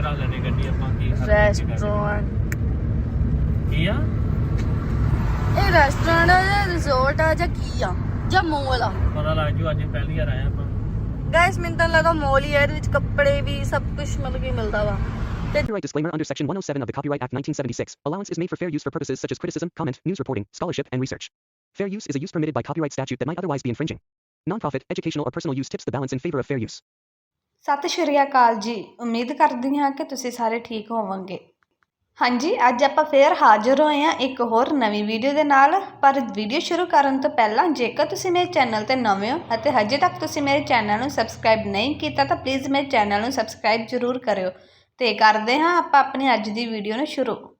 ਇੱਥੇ ਰੱਖ ਲੈਣੀ ਗੱਡੀ ਆਪਾਂ ਕੀ ਕਰਦੇ ਕੀ ਕਰਦੇ। ਰੈਸਟੋਰੈਂਟ ਕੀ ਆ ਇਹ ਰੈਸਟੋਰੈਂਟ ਆ ਜਾਂ ਰਿਜ਼ੋਰਟ ਆ ਜਾਂ ਕੀ ਆ ਜਾਂ ਮੋਲ ਆ ਪਤਾ ਲੱਗ ਜੂ ਅੱਜ ਪਹਿਲੀ ਵਾਰ ਆਏ ਆਪਾਂ ਗਾਇਸ ਮੈਨੂੰ ਤਾਂ ਲੱਗਾ ਮੋਲ ਹੀ ਆ ਇਹਦੇ ਵਿੱਚ ਕੱਪੜੇ ਵੀ ਸਭ ਕੁਝ ਮਤਲਬ ਕਿ ਮਿਲਦਾ ਵਾ ਤੇ Copyright disclaimer under Section 107 of the Copyright Act 1976. Allowance is made for fair use for purposes such as criticism, comment, news reporting, scholarship, and research. Fair use is a use permitted by copyright statute that might otherwise be infringing. Nonprofit, educational, or personal use tips the balance in favor of fair use. ਸਤਿ ਸ਼੍ਰੀ ਅਕਾਲ ਜੀ। ਉਮੀਦ ਕਰਦੀ ਹਾਂ ਕਿ ਤੁਸੀਂ ਸਾਰੇ ਠੀਕ ਹੋਵੋਗੇ। ਹਾਂਜੀ, ਅੱਜ ਆਪਾਂ ਫੇਰ ਹਾਜ਼ਰ ਹੋਏ ਹਾਂ ਇੱਕ ਹੋਰ ਨਵੀਂ ਵੀਡੀਓ ਦੇ ਨਾਲ। ਪਰ ਵੀਡੀਓ ਸ਼ੁਰੂ ਕਰਨ ਤੋਂ ਪਹਿਲਾਂ, ਜੇਕਰ ਤੁਸੀਂ ਮੇਰੇ ਚੈਨਲ ਤੇ ਨਵੇਂ ਹੋ ਅਤੇ ਹਜੇ ਤੱਕ ਤੁਸੀਂ ਮੇਰੇ ਚੈਨਲ ਨੂੰ ਸਬਸਕ੍ਰਾਈਬ ਨਹੀਂ ਕੀਤਾ, ਤਾਂ ਪਲੀਜ਼ ਮੇਰੇ ਚੈਨਲ ਨੂੰ ਸਬਸਕ੍ਰਾਈਬ ਜ਼ਰੂਰ ਕਰਿਓ। ਤੇ ਕਰਦੇ ਹਾਂ ਆਪਾਂ ਆਪਣੀ ਅੱਜ ਦੀ ਵੀਡੀਓ ਨੂੰ ਸ਼ੁਰੂ।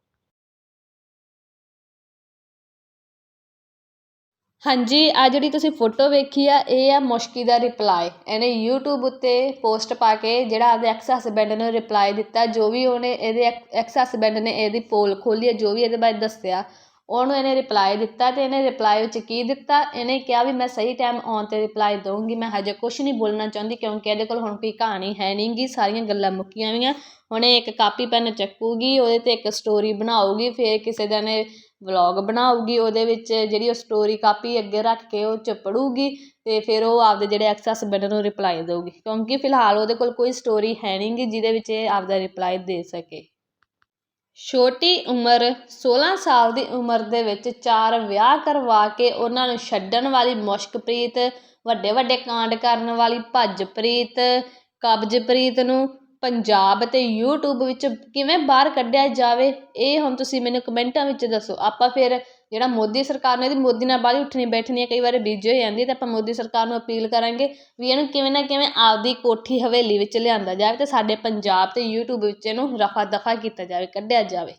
ਹਾਂਜੀ, ਆਹ ਜਿਹੜੀ ਤੁਸੀਂ ਫੋਟੋ ਵੇਖੀ ਆ, ਇਹ ਆ ਮੁਸ਼ਕੀ ਦਾ ਰਿਪਲਾਈ ਇਹਨੇ ਯੂਟਿਊਬ ਉੱਤੇ ਪੋਸਟ ਪਾ ਕੇ ਜਿਹੜਾ ਆਪਦੇ ਐਕਸ ਹਸਬੈਂਡ ਨੂੰ ਰਿਪਲਾਈ ਦਿੱਤਾ, ਜੋ ਵੀ ਉਹਨੇ ਇਹਦੇ ਐਕਸ ਹਸਬੈਂਡ ਨੇ ਇਹਦੀ ਪੋਲ ਖੋਲੀ ਹੈ ਜੋ ਵੀ ਇਹਦੇ ਬਾਰੇ ਦੱਸਿਆ, ਉਹਨੂੰ ਇਹਨੇ ਰਿਪਲਾਈ ਦਿੱਤਾ ਤੇ ਇਹਨੇ ਰਿਪਲਾਈ ਵਿੱਚ ਕੀ ਦਿੱਤਾ? ਇਹਨੇ ਕਿਹਾ ਵੀ ਮੈਂ ਸਹੀ ਟਾਈਮ ਆਉਣ ਤੇ ਰਿਪਲਾਈ ਦਊਂਗੀ, ਮੈਂ ਹਜੇ ਕੁਝ ਨਹੀਂ ਬੋਲਣਾ ਚਾਹੁੰਦੀ ਕਿਉਂਕਿ ਇਹਦੇ ਕੋਲ ਹੁਣ ਕੋਈ ਕਹਾਣੀ ਹੈ ਨਹੀਂਗੀ ਸਾਰੀਆਂ ਗੱਲਾਂ ਮੁੱਕੀਆਂ ਹੋਈਆਂ। ਹੁਣ ਇਹ ਇੱਕ ਕਾਪੀ ਪੈਨ ਚੱਕੂਗੀ, ਉਹਦੇ ਤੇ ਇੱਕ ਸਟੋਰੀ ਬਣਾਊਗੀ, ਫਿਰ ਕਿਸੇ ਦਿਨ ਇਹ ਵਲੋਗ ਬਣਾਊਗੀ, ਉਹਦੇ ਵਿੱਚ ਜਿਹੜੀ ਉਹ ਸਟੋਰੀ ਕਾਪੀ ਅੱਗੇ ਰੱਖ ਕੇ ਉਹ ਚ ਪੜੂਗੀ ਤੇ ਫਿਰ ਉਹ ਆਪਦੇ ਜਿਹੜੇ ਐਕਸ ਹਸਬੈਂਡ ਨੂੰ ਰਿਪਲਾਈ ਦੇਊਗੀ। ਕਿਉਂਕਿ ਫਿਲਹਾਲ ਉਹਦੇ ਕੋਲ ਕੋਈ ਸਟੋਰੀ ਹੈ ਨਹੀਂ ਗੀ ਜਿਹਦੇ ਵਿੱਚ ਇਹ ਆਪਦਾ ਰਿਪਲਾਈ ਦੇ ਸਕੇ। ਛੋਟੀ ਉਮਰ 16 ਸਾਲ ਦੀ ਉਮਰ ਦੇ ਵਿੱਚ ਚਾਰ ਵਿਆਹ ਕਰਵਾ ਕੇ ਉਹਨਾਂ ਨੂੰ ਛੱਡਣ ਵਾਲੀ ਮੁਸ਼ਕਪ੍ਰੀਤ ਵੱਡੇ ਵੱਡੇ ਕਾਂਡ ਕਰਨ ਵਾਲੀ ਭੱਜਪ੍ਰੀਤ, ਕਬਜ਼ਪ੍ਰੀਤ ਨੂੰ ਪੰਜਾਬ ਤੇ ਯੂਟਿਊਬ ਵਿੱਚ ਕਿਵੇਂ ਬਾਹਰ ਕੱਢਿਆ ਜਾਵੇ, ਇਹ ਹੁਣ ਤੁਸੀਂ ਮੈਨੂੰ ਕਮੈਂਟਾਂ ਵਿੱਚ ਦੱਸੋ। ਆਪਾਂ ਫਿਰ ਜਿਹੜਾ ਮੋਦੀ ਸਰਕਾਰ ਨੇ ਇਹਦੀ ਮੋਦੀ ਨਾਲ ਬਾਹਲੀ ਉੱਠਣੀ ਬੈਠਣੀ ਕਈ ਵਾਰ ਬੀਜੀ ਹੋ ਜਾਂਦੀ ਤਾਂ ਆਪਾਂ ਮੋਦੀ ਸਰਕਾਰ ਨੂੰ ਅਪੀਲ ਕਰਾਂਗੇ ਵੀ ਇਹਨੂੰ ਕਿਵੇਂ ਨਾ ਕਿਵੇਂ ਆਪਦੀ ਕੋਠੀ ਹਵੇਲੀ ਵਿੱਚ ਲਿਆਂਦਾ ਜਾਵੇ ਤੇ ਸਾਡੇ ਪੰਜਾਬ ਤੇ ਯੂਟਿਊਬ ਵਿੱਚ ਇਹਨੂੰ ਰਫਾ ਦਫਾ ਕੀਤਾ ਜਾਵੇ, ਕੱਢਿਆ ਜਾਵੇ।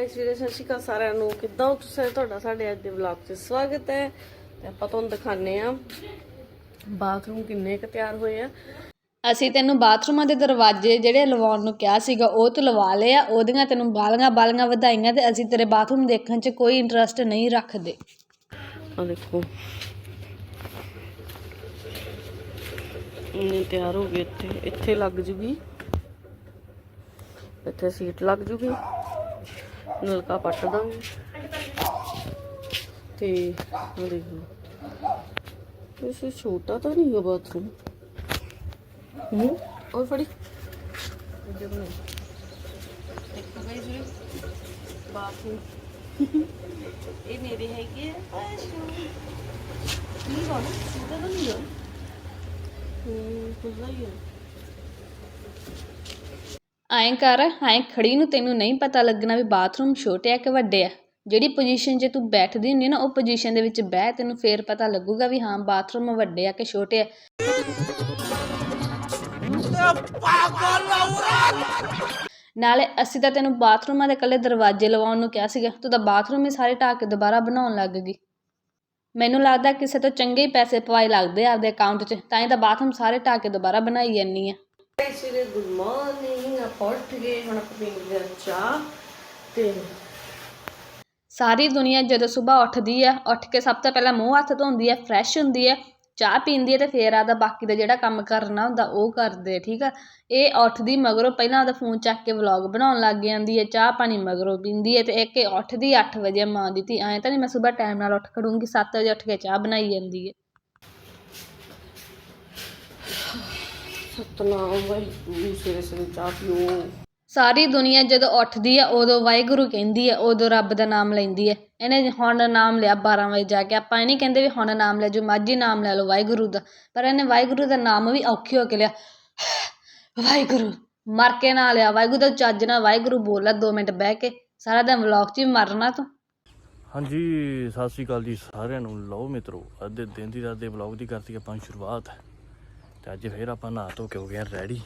ਇਸ ਵੀਡੀਓ ਸਤਿ ਸ਼੍ਰੀ ਅਕਾਲ ਸਾਰਿਆਂ ਨੂੰ। ਕਿੱਦਾਂ ਹੋ ਤੁਸੀਂ? ਤੁਹਾਡਾ, ਸਾਡੇ ਅੱਜ ਦੇ ਵਲੌਗ 'ਚ ਸਵਾਗਤ ਹੈ। ਤੇ ਆਪਾਂ ਤੁਹਾਨੂੰ ਦਿਖਾਣੇ ਆ ਬਾਥਰੂਮ ਕਿੰਨੇ ਕੁ ਤਿਆਰ ਹੋਏ ਆ। ਅਸੀਂ ਤੈਨੂੰ ਬਾਥਰੂਮਾਂ ਦੇ ਦਰਵਾਜ਼ੇ ਜਿਹੜੇ ਲਵਾਉਣ ਨੂੰ ਕਿਹਾ ਸੀਗਾ ਉਹ ਤੂੰ ਲਵਾ ਲਏ ਆ ਉਹਦੀਆਂ ਤੈਨੂੰ ਬਾਲੀਆਂ ਬਾਲੀਆਂ ਵਧਾਈਆਂ ਤੇ ਅਸੀਂ ਤੇਰੇ ਬਾਥਰੂਮ ਦੇਖਣ 'ਚ ਕੋਈ ਇੰਟਰਸਟ ਨਹੀਂ ਰੱਖਦੇ। ਆ ਦੇਖੋ। ਇਹ ਤਿਆਰ ਹੋ ਗਏ ਇੱਥੇ। ਇੱਥੇ ਲੱਗ ਜੂਗੀ। ਇੱਥੇ ਸੀਟ ਲੱਗ ਜੂਗੀ। ਨਲਕਾ ਪੱਟ ਦਾਂਗੇ। ਤੇ ਆ ਦੇਖੋ ਇਹ ਛੋਟਾ ਤਾਂ ਨਹੀਂ ਹੈ ਬਾਥਰੂਮ ਹੂੰ? ਉਹ ਫੜੀ। ਦੇਖੋ ਗਾਇਸ ਬਾਥਰੂਮ ਇਹ ਮੇਰੇ ਹੈਗੇ ਆ। ਬਾਥਰੂਮ ਨਹੀਂ ਹੋਣਾ ਛੋਟਾ ਤਾਂ ਨਹੀਂ ਹੈ ਹੂੰ ਖੁੱਲਾ ਹੀ ਹੈ ਐਂ ਕਰ ਐਂ ਖੜੀ ਨੂੰ ਤੈਨੂੰ ਨਹੀਂ ਪਤਾ ਲੱਗਣਾ ਵੀ ਬਾਥਰੂਮ ਛੋਟੇ ਆ ਕਿ ਵੱਡੇ ਆ। ਜਿਹੜੀ ਪੋਜੀਸ਼ਨ 'ਚ ਤੂੰ ਬੈਠਦੀ ਹੁੰਦੀ ਨਾ, ਉਹ ਪੋਜੀਸ਼ਨ ਦੇ ਵਿੱਚ ਬਹਿ, ਤੈਨੂੰ ਫੇਰ ਪਤਾ ਲੱਗੂਗਾ ਵੀ ਹਾਂ ਬਾਥਰੂਮ ਵੱਡੇ ਆ ਕਿ ਛੋਟੇ ਆ। ਨਾਲੇ ਅਸੀਂ ਤਾਂ ਤੈਨੂੰ ਬਾਥਰੂਮਾਂ ਦੇ ਇਕੱਲੇ ਦਰਵਾਜ਼ੇ ਲਵਾਉਣ ਨੂੰ ਕਿਹਾ ਸੀਗਾ। ਤੂੰ ਤਾਂ ਬਾਥਰੂਮ ਹੀ ਸਾਰੇ ਢਾਹ ਕੇ ਦੁਬਾਰਾ ਬਣਾਉਣ ਲੱਗ ਗਈ। ਮੈਨੂੰ ਲੱਗਦਾ ਕਿਸੇ ਤੋਂ ਚੰਗੇ ਹੀ ਪੈਸੇ ਪਵਾਏ ਲੱਗਦੇ ਆ ਆਪਦੇ ਅਕਾਊਂਟ 'ਚ। ਤਾਂ ਹੀ ਤਾਂ ਬਾਥਰੂਮ ਸਾਰੇ ਢਾਹ ਕੇ ਦੁਬਾਰਾ ਬਣਾਈ ਜਾਂਦੀ ਆ। ਇਸ ਗੁੱਡ ਮਾਰਨਿੰਗ ਆਪਾਂ ਉੱਠ ਗਏ, ਹੁਣ ਆਪਾਂ ਪੀਂਦੇ ਹਾਂ ਚਾਹ ਤੇ ਸਾਰੀ ਦੁਨੀਆ ਜਦੋਂ ਸੁਬਾਹ ਉੱਠਦੀ ਹੈ, ਉੱਠ ਕੇ ਸਭ ਤੋਂ ਪਹਿਲਾਂ ਮੂੰਹ ਹੱਥ ਧੋਂਦੀ ਹੈ ਫਰੈਸ਼ ਹੁੰਦੀ ਹੈ, ਚਾਹ ਪੀਂਦੀ ਹੈ ਅਤੇ ਫਿਰ ਆਦਾ ਬਾਕੀ ਦਾ ਜਿਹੜਾ ਕੰਮ ਕਰਨਾ ਹੁੰਦਾ ਉਹ ਕਰਦੇ, ਠੀਕ ਆ? ਇਹ ਉੱਠਦੀ ਮਗਰੋਂ ਪਹਿਲਾਂ ਉਹਦਾ ਫੋਨ ਚੱਕ ਕੇ ਵਲੌਗ ਬਣਾਉਣ ਲੱਗ ਜਾਂਦੀ ਹੈ, ਚਾਹ ਪਾਣੀ ਮਗਰੋਂ ਪੀਂਦੀ ਹੈ ਅਤੇ ਇੱਕ ਇਹ ਉੱਠਦੀ ਅੱਠ ਵਜੇ ਮਾਂ ਦੀ ਧੀ, ਐਂ ਤਾਂ ਨਹੀਂ ਮੈਂ ਸੁਬਾਹ ਟਾਈਮ ਨਾਲ ਉੱਠ ਖੜੂੰਗੀ, ਸੱਤ ਵਜੇ ਉੱਠ ਕੇ ਚਾਹ ਬਣਾਈ ਜਾਂਦੀ ਹੈ। ਸਤਨਾਮ ਵਾਹਿਗੁਰੂ ਸਵੇਰੇ ਸਵੇਰੇ ਚਾਹ ਪੀਓ। ਸਾਰੀ ਦੁਨੀਆ ਜਦੋਂ ਉੱਠਦੀ ਆ, ਉਦੋਂ ਵਾਹਿਗੁਰੂ ਕਹਿੰਦੀ ਆ, ਉਦੋਂ ਰੱਬ ਦਾ ਨਾਮ ਲੈਂਦੀ ਆ। ਇਹਨੇ ਹੁਣ ਨਾਮ ਲਿਆ 12 ਵਜੇ ਜਾ ਕੇ। ਆਪਾਂ ਇਹ ਨਹੀਂ ਕਹਿੰਦੇ ਵੀ ਹੁਣ ਨਾਮ ਲੈ ਜੋ, ਮਰਜ਼ੀ ਨਾਮ ਲੈ ਲਓ, ਵਾਹਿਗੁਰੂ ਦਾ। ਪਰ ਇਹਨੇ ਵਾਹਿਗੁਰੂ ਦਾ ਨਾਮ ਵੀ ਔਖੀ ਹੋ ਕੇ ਲਿਆ। ਵਾਹਿਗੁਰੂ, ਮਰ ਕੇ ਨਾ ਲਿਆ। ਵਾਹਿਗੁਰੂ ਦਾ ਚੱਜ ਨਾਲ ਵਾਹਿਗੁਰੂ ਬੋਲ ਲੈ 2 ਮਿੰਟ ਬਹਿ ਕੇ। ਸਾਰਾ ਦਿਨ ਵਲੌਗ 'ਚ ਵੀ ਮਰਨਾ ਤੂੰ। ਹਾਂਜੀ, ਸਤਿ ਸ਼੍ਰੀ ਅਕਾਲ ਜੀ ਸਾਰਿਆਂ ਨੂੰ। ਲਓ ਮਿੱਤਰੋ ਅੱਜ ਦੇ ਦਿਨ ਦੀ ਰਾਤ ਦੇ ਵਲੌਗ ਦੀ ਕਰਤੀ ਆਪਾਂ ਸ਼ੁਰੂਆਤ। ਤੇ ਅੱਜ ਫੇਰ ਆਪਾਂ ਨਹਾ ਧੋ ਕੇ ਹੋ ਗਏ ਰੈਡੀ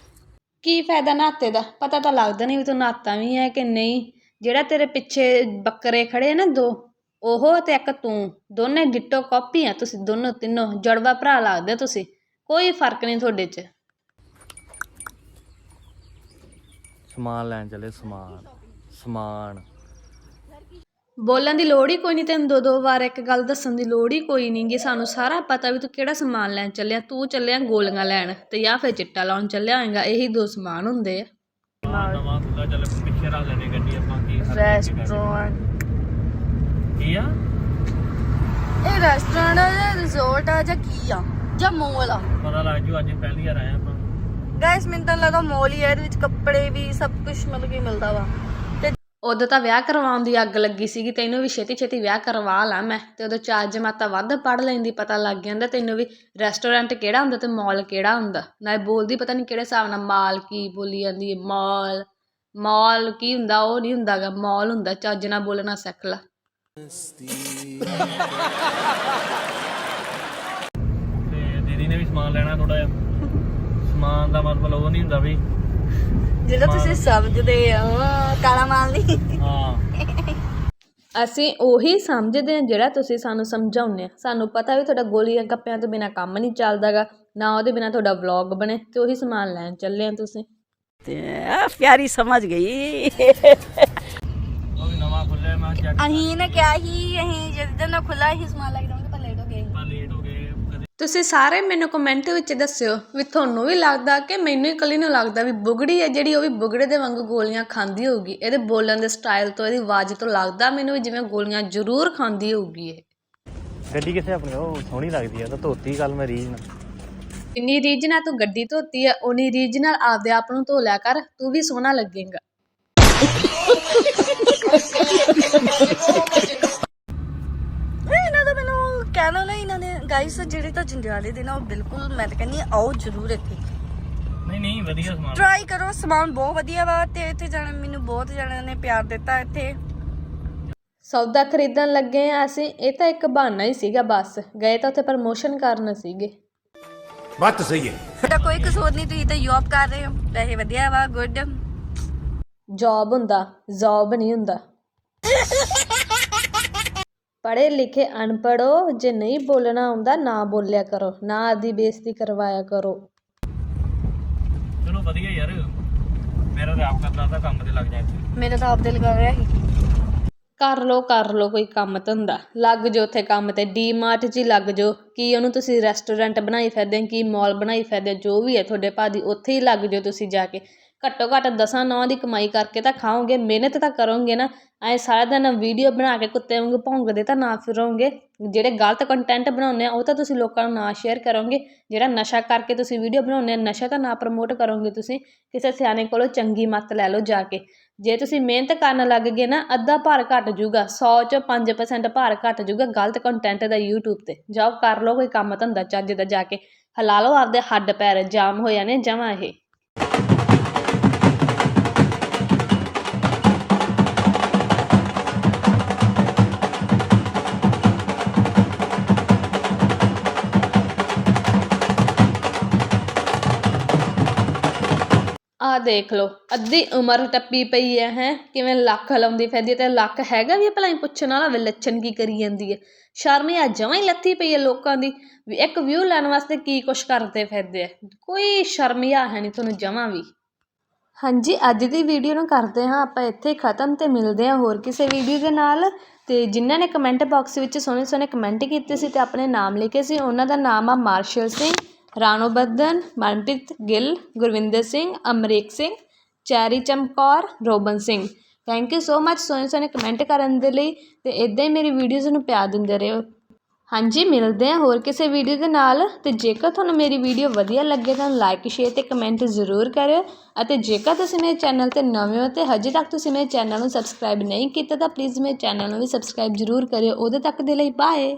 ਕੀ ਫਾਇਦਾ ਨਾਤੇ ਦਾ? ਪਤਾ ਤਾਂ ਲੱਗਦਾ ਨਹੀਂ ਵੀ ਤੂੰ ਨਾਤਾ ਵੀ ਹੈ ਕਿ ਨਹੀਂ। ਜਿਹੜਾ ਤੇਰੇ ਪਿੱਛੇ ਬੱਕਰੇ ਖੜੇ ਨਾ ਦੋ, ਉਹ ਤੇ ਇੱਕ ਤੂੰ। ਦੋਨੇ ਡਿੱਟੋ ਕਾਪੀ ਆ ਤੁਸੀਂ, ਦੋਨੋਂ ਤਿੰਨੋਂ ਜੜਵਾ ਭਰਾ ਲੱਗਦੇ ਹੋ ਤੁਸੀਂ। ਕੋਈ ਫ਼ਰਕ ਨਹੀਂ ਤੁਹਾਡੇ 'ਚ। ਸਮਾਨ ਲੈਣ ਚੱਲੇ, ਸਮਾਨ। ਸਮਾਨ। ਬੋਲਣ ਦੀ ਲੋੜ ਹੀ ਕੋਈ ਨਹੀਂ ਤੈਨੂੰ ਦੋ ਦੋ ਵਾਰ ਇੱਕ ਗੱਲ ਦੱਸਣ ਦੀ ਲੋੜ ਹੀ ਕੋਈ ਨਹੀਂ ਗੀ। ਸਾਨੂੰ ਸਾਰਾ ਪਤਾ ਵੀ ਤੂੰ ਕਿਹੜਾ ਸਮਾਨ ਲੈਣ ਚੱਲਿਆ। ਤੂੰ ਚੱਲਿਆ ਗੋਲੀਆਂ ਲੈਣ ਤੇ ਜਾਂ ਫਿਰ ਚਿੱਟਾ ਲਾਉਣ ਚੱਲਿਆ ਹੋਏਗਾ ਇਹੀ ਦੋ ਸਮਾਨ ਹੁੰਦੇ ਆ। ਨਵਾਂ ਖੁੱਲਾ ਚੱਲ ਪਿੱਛੇ ਰੱਖ ਲੈਣੇ ਗੱਡੀ ਆਪਾਂ ਕੀ ਰੈਸਟੋਰੈਂਟ। ਕੀ ਆ? ਇਹ ਰੈਸਟੋਰੈਂਟ ਆ ਜਾਂ ਰਿਜ਼ੋਰਟ ਆ ਜਾਂ ਕੀ ਆ? ਜਾਂ ਮੋਲ ਆ? ਪਤਾ ਲੱਗ ਜੂ ਅੱਜ ਪਹਿਲੀ ਵਾਰ ਆਏ ਆਪਾਂ। ਗਾਇਸ ਮੈਨੂੰ ਤਾਂ ਲੱਗਾ ਮੋਲ ਹੀ ਆ ਇਹਦੇ ਵਿੱਚ ਕੱਪੜੇ ਵੀ ਸਭ ਕੁਝ ਮਤਲਬ ਕਿ ਮਿਲਦਾ ਵਾ। ਉਦੋਂ ਤਾਂ ਵਿਆਹ ਕਰਵਾਉਣ ਦੀ ਅੱਗ ਲੱਗੀ ਸੀਗੀ ਤੈਨੂੰ ਵੀ ਛੇਤੀ ਛੇਤੀ ਵਿਆਹ ਕਰਵਾ ਲਾ ਮੈਂ ਤੇ ਉਦੋਂ ਚਾਰ ਜਮਾਤਾਂ ਵੱਧ ਪੜ ਲੈਂਦੀ, ਪਤਾ ਲੱਗ ਜਾਂਦਾ ਤੈਨੂੰ ਵੀ ਰੈਸਟੋਰੈਂਟ ਕਿਹੜਾ ਹੁੰਦਾ ਤੇ ਮਾਲ ਕਿਹੜਾ ਹੁੰਦਾ? ਨਾ ਬੋਲਦੀ ਪਤਾ ਨਹੀਂ ਕਿਹੜੇ ਹਿਸਾਬ ਨਾਲ ਮਾਲ ਕੀ ਬੋਲੀ ਜਾਂਦੀ ਹੈ, ਮਾਲ ਮਾਲ ਕੀ ਹੁੰਦਾ ਉਹ ਨਹੀਂ ਹੁੰਦਾਗਾ, ਮਾਲ ਹੁੰਦਾ, ਚੱਜ ਨਾਲ ਬੋਲਣਾ ਸਿੱਖ ਲੈ। ਤੇ ਦੀਦੀ ਨੇ ਵੀ ਸਮਾਨ ਲੈਣਾ ਥੋੜਾ ਜਿਹਾ। ਸਮਾਨ ਦਾ ਮਤਲਬ ਉਹ ਨਹੀਂ ਹੁੰਦਾ ਵੀ ਜਿਹੜਾ ਤੁਸੀਂ ਸਮਝਦੇ ਆ ਕਾਲਾ ਮਾਲ ਨਹੀਂ। ਹਾਂ। ਅਸੀਂ ਉਹੀ ਸਮਝਦੇ ਹਾਂ ਜਿਹੜਾ ਤੁਸੀਂ ਸਾਨੂੰ ਸਮਝਾਉਂਦੇ ਆ ਸਾਨੂੰ ਪਤਾ ਵੀ ਤੁਹਾਡਾ ਗੋਲੀਆਂ ਗੱਪਿਆਂ ਤੋਂ ਬਿਨਾ ਕੰਮ ਨਹੀਂ ਚੱਲਦਾਗਾ ਨਾ ਉਹਦੇ ਬਿਨਾ ਤੁਹਾਡਾ ਵਲੌਗ ਬਣੇ ਤੇ ਉਹੀ ਸਮਾਨ ਲੈਣ ਚੱਲੇ ਆ ਤੁਸੀਂ। ਤੇ ਆ ਪਿਆਰੀ ਸਮਝ ਗਈ। ਉਹ ਵੀ ਨਵਾਂ ਖੁੱਲਿਆ ਮੈਂ ਚੈੱਕ ਅਹੀਂ ਨੇ ਕਿਹਾ ਹੀ ਅਹੀਂ ਜਿਸ ਦਿਨ ਖੁੱਲਾ ਹੀ ਸਮਾਨ ਲੱਗ ਜਾਵਾਂਗੇ ਤੁਸੀਂ ਸਾਰੇ ਮੈਨੂੰ ਕਮੈਂਟ ਵਿੱਚ ਦੱਸਿਓ ਵੀ ਤੁਹਾਨੂੰ ਵੀ ਲੱਗਦਾ ਕਿ ਮੈਨੂੰ ਇਕੱਲੀ ਨੂੰ ਲੱਗਦਾ ਵੀ ਬੁਗੜੀ ਹੈ ਜਿਹੜੀ ਉਹ ਵੀ ਬੁਗੜੇ ਦੇ ਵਾਂਗੂ ਗੋਲੀਆਂ ਖਾਂਦੀ ਹੋਊਗੀ। ਇਹਦੇ ਬੋਲਣ ਦੇ ਸਟਾਈਲ ਤੋਂ ਇਹਦੀ ਆਵਾਜ਼ ਤੋਂ ਲੱਗਦਾ ਮੈਨੂੰ ਵੀ ਜਿਵੇਂ ਗੋਲੀਆਂ ਜ਼ਰੂਰ ਖਾਂਦੀ ਹੋਊਗੀ ਇਹ। ਗੱਡੀ ਕਿਸੇ ਆਪਣੀ? ਉਹ ਸੋਹਣੀ ਲੱਗਦੀ ਆ ਤਾਂ ਧੋਤੀ ਗੱਲ ਮੈਂ ਰੀਜ ਨਾਲ। ਜਿੰਨੀ ਰੀਝ ਨਾਲ ਤੂੰ ਗੱਡੀ ਧੋਤੀ ਹੈ ਉਨੀ ਰੀਝ ਨਾਲ ਆਪਦੇ ਆਪ ਨੂੰ ਧੋ ਲਿਆ ਕਰ ਤੂੰ ਵੀ ਸੋਹਣਾ ਲੱਗੇਗਾ। ਕਹਿਣਾ ਨਾ ਇਹਨਾਂ ਨੇ ਗਾਈਸ ਜਿਹੜੇ ਤਾਂ ਜੰਡਿਆਲੇ ਦੇ ਨਾ ਉਹ ਬਿਲਕੁਲ ਮੈਂ ਤਾਂ ਕਹਿੰਦੀ ਆਓ ਜ਼ਰੂਰ ਇੱਥੇ। ਨਹੀਂ ਨਹੀਂ ਵਧੀਆ ਸਮਾਨ। ਟਰਾਈ ਕਰੋ ਸਮਾਨ ਬਹੁਤ ਵਧੀਆ ਵਾ ਤੇ ਇੱਥੇ ਜਾਣਾ ਮੈਨੂੰ ਬਹੁਤ ਜਣਿਆਂ ਨੇ ਪਿਆਰ ਦਿੱਤਾ ਇੱਥੇ। ਸੌਦਾ ਖਰੀਦਣ ਲੱਗੇ ਆ ਅਸੀਂ ਇਹ ਤਾਂ ਇੱਕ ਬਹਾਨਾ ਹੀ ਸੀਗਾ ਬਸ ਗਏ ਤਾਂ ਉੱਥੇ ਪ੍ਰਮੋਸ਼ਨ ਕਰਨ ਸੀਗੇ। ਬਾਤ ਸਹੀ ਹੈ। ਦਾ ਕੋਈ ਕਸੂਰ ਨਹੀਂ ਤੁਸੀਂ ਤਾਂ ਜੌਬ ਕਰ ਰਹੇ ਹੋ ਪੈਸੇ ਵਧੀਆ ਵਾ ਗੁੱਡ ਜੌਬ ਹੁੰਦਾ ਜ਼ੌਬ ਨਹੀਂ ਹੁੰਦਾ। ਪੜ੍ਹੇ ਲਿਖੇ ਅਨਪੜੋ ਜੇ ਨਹੀਂ ਬੋਲਣਾ ਆਉਂਦਾ ਨਾ ਬੋਲਿਆ ਕਰੋ ਨਾ ਆਦੀ ਬੇਇੱਜ਼ਤੀ ਕਰਵਾਇਆ ਕਰੋ। ਚਲੋ ਵਧੀਆ ਯਾਰ ਮੇਰਾ ਤਾਂ ਆਪ ਕਰਦਾ ਤਾਂ ਕੰਮ ਤੇ ਲੱਗ ਜਾ ਇੱਥੇ। ਮੇਰਾ ਤਾਂ ਆਪ ਦਿਲ ਕਰ ਰਿਹਾ ਸੀ। ਕਰ ਲੋ ਕਰ ਲੋ ਕੋਈ ਕੰਮ ਧੰਦਾ। ਲੱਗ ਜੋ ਉੱਥੇ ਕੰਮ ਤੇ ਡੀਮਾਰਟ 'ਚ ਹੀ ਲੱਗ ਜੋ ਕੀ ਉਹਨੂੰ ਤੁਸੀਂ ਰੈਸਟੋਰੈਂਟ ਬਣਾਈ ਫਿਰਦੇ ਹੋ, ਕੀ ਮਾਲ ਬਣਾਈ ਫਿਰਦੇ ਹੋ, ਜੋ ਵੀ ਹੈ ਤੁਹਾਡੇ ਭਾਜੀ ਉੱਥੇ ਹੀ ਲੱਗ ਜੋ ਤੁਸੀਂ ਜਾ ਕੇ। ਘੱਟੋ ਘੱਟ ਦਸਾਂ ਨੌਂ ਦੀ ਕਮਾਈ ਕਰਕੇ ਤਾਂ ਖਾਓਗੇ, ਮਿਹਨਤ ਤਾਂ ਕਰੋਗੇ ਨਾ, ਐਂ ਸਾਰਾ ਦਿਨ ਵੀਡੀਓ ਬਣਾ ਕੇ ਕੁੱਤੇ ਵਾਂਗੂ ਭੌਂਕਦੇ ਤਾਂ ਨਾ ਫਿਰੋਗੇ। ਜਿਹੜੇ ਗਲਤ ਕੰਟੈਂਟ ਬਣਾਉਂਦੇ ਆ, ਉਹ ਤਾਂ ਤੁਸੀਂ ਲੋਕਾਂ ਨੂੰ ਨਾ ਸ਼ੇਅਰ ਕਰੋਗੇ। ਜਿਹੜਾ ਨਸ਼ਾ ਕਰਕੇ ਤੁਸੀਂ ਵੀਡੀਓ ਬਣਾਉਂਦੇ ਆ, ਨਸ਼ਾ ਤਾਂ ਨਾ ਪ੍ਰਮੋਟ ਕਰੋਗੇ ਤੁਸੀਂ। ਕਿਸੇ ਸਿਆਣੇ ਕੋਲੋਂ ਚੰਗੀ ਮੱਤ ਲੈ ਲਓ ਜਾ ਕੇ। ਜੇ ਤੁਸੀਂ ਮਿਹਨਤ ਕਰਨ ਲੱਗ ਗਏ ਨਾ, ਅੱਧਾ ਭਾਰ ਘਟ ਜੂਗਾ 100 ਚੋਂ 5% ਭਾਰ ਘਟ ਜੂਗਾ ਗਲਤ ਕੰਟੈਂਟ ਦਾ YouTube ਤੇ। ਜਾਓ ਕਰ ਲਓ ਕੋਈ ਕੰਮ ਧੰਦਾ ਚੱਜ ਦਾ ਜਾ ਕੇ। ਹਿਲਾ ਲਓ ਆਪਦੇ ਹੱਡ ਪੈਰ, ਜਾਮ ਹੋਇਆ ਨੇ ਜਮਾਂ ਇਹ। ਆ ਦੇਖ ਲਓ, ਅੱਧੀ ਉਮਰ ਟੱਪੀ ਪਈ ਹੈ ਹੈ? ਕਿਵੇਂ ਲੱਖ ਲਾਉਂਦੀ ਫਿਰਦੀ ਤੇ ਲੱਖ ਹੈਗਾ ਵੀ ਭਲਾ? ਹੀ ਪੁੱਛਣ ਵਾਲਾ ਵੀ ਲੱਛਣ ਕੀ ਕਰੀ ਜਾਂਦੀ ਹੈ? ਸ਼ਰਮ ਆ ਜਮਾਂ ਹੀ ਲੱਥੀ ਪਈ ਹੈ ਲੋਕਾਂ ਦੀ ਵੀ ਇੱਕ ਵਿਊ ਲੈਣ ਵਾਸਤੇ ਕੀ ਕੁਛ ਕਰਦੇ ਫਿਰਦੇ ਆ। ਕੋਈ ਸ਼ਰਮਿਆ ਹੈ ਨਹੀਂ ਤੁਹਾਨੂੰ ਜਮਾਂ ਵੀ। ਹਾਂਜੀ, ਅੱਜ ਦੀ ਵੀਡੀਓ ਨੂੰ ਕਰਦੇ ਹਾਂ ਆਪਾਂ ਇੱਥੇ ਖਤਮ ਤੇ ਮਿਲਦੇ ਹਾਂ ਹੋਰ ਕਿਸੇ ਵੀਡੀਓ ਦੇ ਨਾਲ। ਤੇ ਜਿਨ੍ਹਾਂ ਨੇ ਕਮੈਂਟ ਬਾਕਸ ਵਿੱਚ ਸੋਹਣੇ ਸੋਹਣੇ ਕਮੈਂਟ ਕੀਤੇ ਸੀ ਤੇ ਆਪਣੇ ਨਾਮ ਲਿਖੇ ਸੀ, ਉਹਨਾਂ ਦਾ ਨਾਮ ਆ Marshal Singh. Rano Baddan Manpreet Gill, Gurvinder Singh, Amrik Singh Cherry Chamkaur Robin Singh. Thank you so much ਸੋਹਣੇ ਸੋਹਣੇ ਕਮੈਂਟ ਕਰਨ ਦੇ ਲਈ ਅਤੇ ਇੱਦਾਂ ਹੀ ਮੇਰੀ ਵੀਡੀਓਜ਼ ਨੂੰ ਪਿਆਰ ਦਿੰਦੇ ਰਹੋ। ਹਾਂਜੀ, ਮਿਲਦੇ ਹਾਂ ਹੋਰ ਕਿਸੇ ਵੀਡੀਓ ਦੇ ਨਾਲ ਅਤੇ ਜੇਕਰ ਤੁਹਾਨੂੰ ਮੇਰੀ ਵੀਡੀਓ ਵਧੀਆ ਲੱਗੇ ਤਾਂ ਲਾਈਕ ਸ਼ੇਅਰ ਅਤੇ ਕਮੈਂਟ ਜ਼ਰੂਰ ਕਰਿਓ ਅਤੇ ਜੇਕਰ ਤੁਸੀਂ ਮੇਰੇ ਚੈਨਲ ਤੇ ਨਵੇਂ ਹੋ ਤੇ ਹਜੇ ਤੱਕ ਤੁਸੀਂ ਮੇਰੇ ਚੈਨਲ ਨੂੰ ਸਬਸਕ੍ਰਾਈਬ ਨਹੀਂ ਕੀਤਾ ਤਾਂ ਪਲੀਜ਼ ਮੇਰੇ ਚੈਨਲ ਨੂੰ ਵੀ ਸਬਸਕ੍ਰਾਈਬ ਜ਼ਰੂਰ ਕਰਿਓ। ਉਹਦੇ ਤੱਕ ਦੇ ਲਈ ਬਾਏ